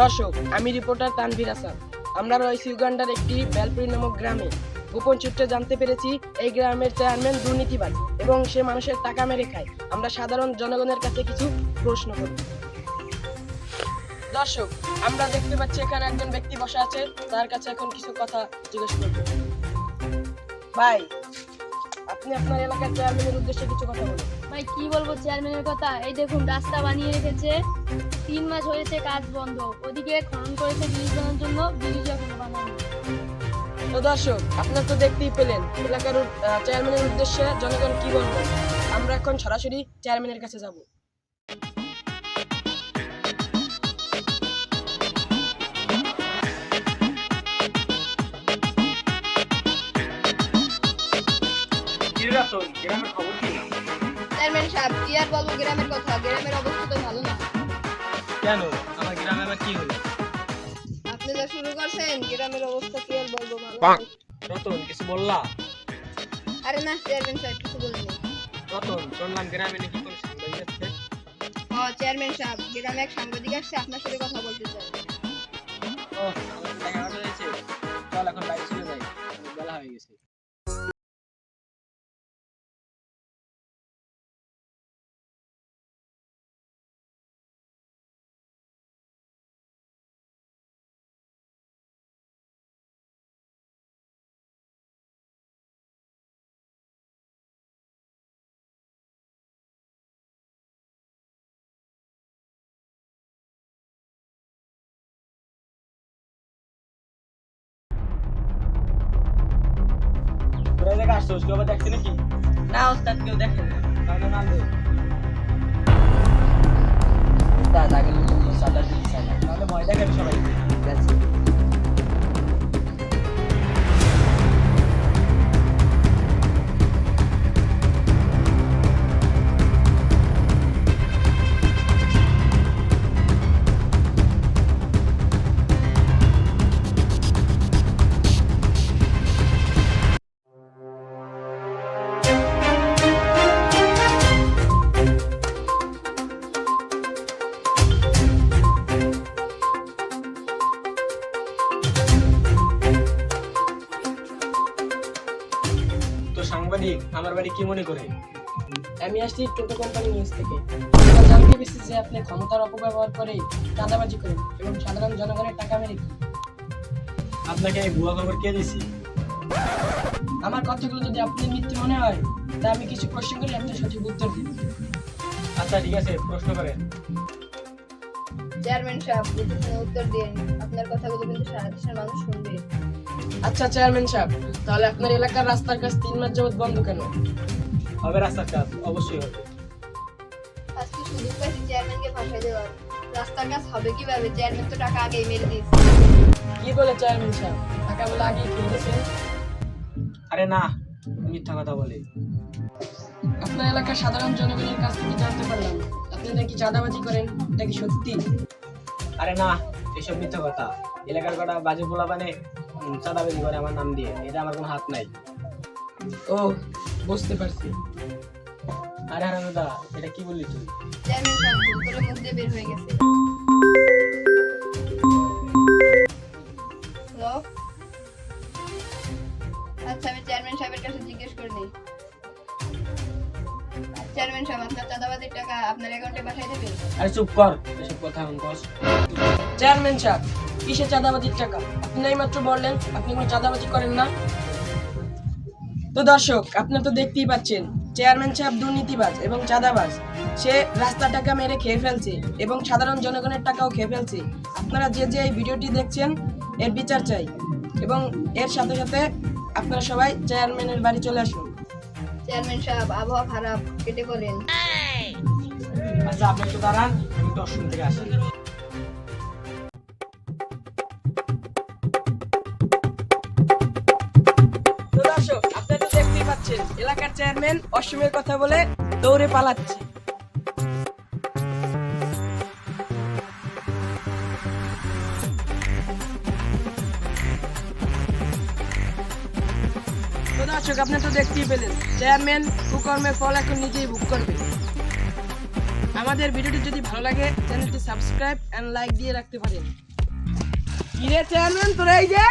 দর্শক, আমি রিপোর্টার তানভীর হাসান আমরা রয়েছি উগান্ডার একটি বেলপুরি নামক গ্রামে। গোপন সূত্রে জানতে পেরেছি, এই গ্রামের চেয়ারম্যান দুর্নীতিবাজ এবং সে মানুষের টাকা মেরে খায়। আমরা সাধারণ জনগণের কাছে কিছু প্রশ্ন করব দর্শক, আমরা দেখতে পাচ্ছি এখানে একজন ব্যক্তি বসে আছে। তার কাছে এখন কিছু কথা জিজ্ঞেস করব। ভাই, আপনি আপনার এলাকার চেয়ারম্যানের উদ্দেশ্যে কিছু কথা বলুন। ভাই, কি বলব চেয়ারম্যানের কথা? এই দেখুন, রাস্তা বানিয়ে রেখেছে। তিন মাস হয়েছে কাজ বন্ধ। ওদিকে খনন করেছে ব্রিজ বানানোর জন্য ব্রিজ এখনও বানানো। তো দর্শক আপনারা তো দেখতেই পেলেন এলাকার চেয়ারম্যানের উদ্দেশ্যে জনগণ কি বলব? আমরা এখন সরাসরি চেয়ারম্যানের কাছে যাব। চেয়ারম্যান সাহেব কি আর বলব গ্রামের কথা। গ্রামের অবস্থা তো ভালো না। কেন? আমার গ্রামে আবার কি হলো? আপনি যা শুরু করছেন গ্রামের অবস্থা কি আর বলব ভালো রতন কিছু বললা? আরে না চেয়ারম্যান সাহেব কিছু বলিনি। রতন শুনলাম গ্রামে নাকি কোন সাংবাদিক আছে ও চেয়ারম্যান সাহেব গ্রামে এক সাংবাদিক আসছে আপনার সাথে কথা বলতে চাই। ও আমার দেখা হয়ে গেছে আসছো ওকে আবার দেখছে নাকি? না ওস্তাদ কেউ দেখে না। তাহলে মাল দে। আগে নতুন সাদা দিচ্ছে তাহলে ময়দা খাবি সবাই। ঠিক আছে। তো আমার বাড়ি কি মনে করে। আমি আসছি টোটো কোম্পানি নিউজ থেকে। আমরা জানতে পেরেছি যে আপনি ক্ষমতার অপব্যবহার করে চাঁদাবাজি করেন এবং সাধারণ জনগণের টাকা মেরে। আপনাকে এই ভুয়া খবর কে দিছি আমার কথাগুলো যদি আপনার মিথ্যে মনে হয় তা আমি কিছু প্রশ্ন করে আপনি সঠিক উত্তর দিন আচ্ছা ঠিক আছে প্রশ্ন করেন। চেয়ারম্যান সাহেব উত্তর দিন আপনার কথাগুলো কিন্তু সারা দেশের মানুষ শুনবে। আচ্ছা চেয়ারম্যান সাহেব তাহলে আপনার এলাকার রাস্তার কাজ তিন মাস যাবত বন্ধ কেন? হবে রাস্তার কাজ অবশ্যই হবে। আজকে সুযোগ পাইছি চেয়ারম্যানকে ভাষায় দেওয়ার রাস্তার কাজ হবে কীভাবে? চেয়ারম্যান তো টাকা আগেই মেরে দিয়েছে। কি বলে চেয়ারম্যান সাহেব? টাকা বলে আগেই খেয়ে আরে না মিথ্যা কথা বলে। আপনার এলাকার সাধারণ জনগণের কাছ থেকে জানতে পারলাম। আপনি নাকি চাঁদাবাজি করেন এটা কি সত্যি? আরে না এসব মিথ্যা কথা। এলাকার কটা বাজে পোলা মানে চাঁদাবাজি করে আমার নাম দিয়ে এটা আমার কোনো হাত নাই। ও বুঝতে পারছি। আরে হারানো দা এটা কি বললি তুই? চেয়ারম্যান সাহেব ভুল করে মুখ দিয়ে বের হয়ে গেছে। হ্যালো? আচ্ছা আমি চেয়ারম্যান সাহেবের কাছে জিজ্ঞেস করে নিই। চেয়ারম্যান সাহেব আপনার চাঁদাবাজির টাকা আপনার অ্যাকাউন্টে পাঠিয়ে দেবে আরে চুপ কর এসব কথা এখন চেয়ারম্যান সাহেব কিসে চাঁদাবাজির টাকা? আপনি মাত্র বললেন আপনি কোনো চাঁদাবাজি করেন না। তো দর্শক আপনারা তো দেখতেই পাচ্ছেন চেয়ারম্যান সাহেব দুর্নীতিবাজ এবং চাঁদাবাজ। সে রাস্তা টাকা মেরে খেয়ে ফেলছে এবং সাধারণ জনগণের টাকাও খেয়ে ফেলছে। আপনারা যে যে এই ভিডিওটি দেখছেন এর বিচার চাই এবং এর সাথে সাথে আপনারা সবাই চেয়ারম্যানের বাড়ি চলে আসুন। চেয়ারম্যান সাহেব আবহাওয়া খারাপ কেটে বলেন। আচ্ছা আপনি একটু দাঁড়ান আমি দর্শন থেকে আসি চেয়ারম্যান অসমের কথা বলে দৌড়ে পালাচ্ছে। দর্শক, আপনি তো দেখতেই পেলেন, চেয়ারম্যান কুকর্মের ফল এখন নিজেই বুক করবে। আমাদের ভিডিওটি যদি ভালো লাগে, চ্যানেলটি সাবস্ক্রাইব এন্ড লাইক দিয়ে রাখতে পারেন। কিরে চেয়ারম্যান, তোরা এই যে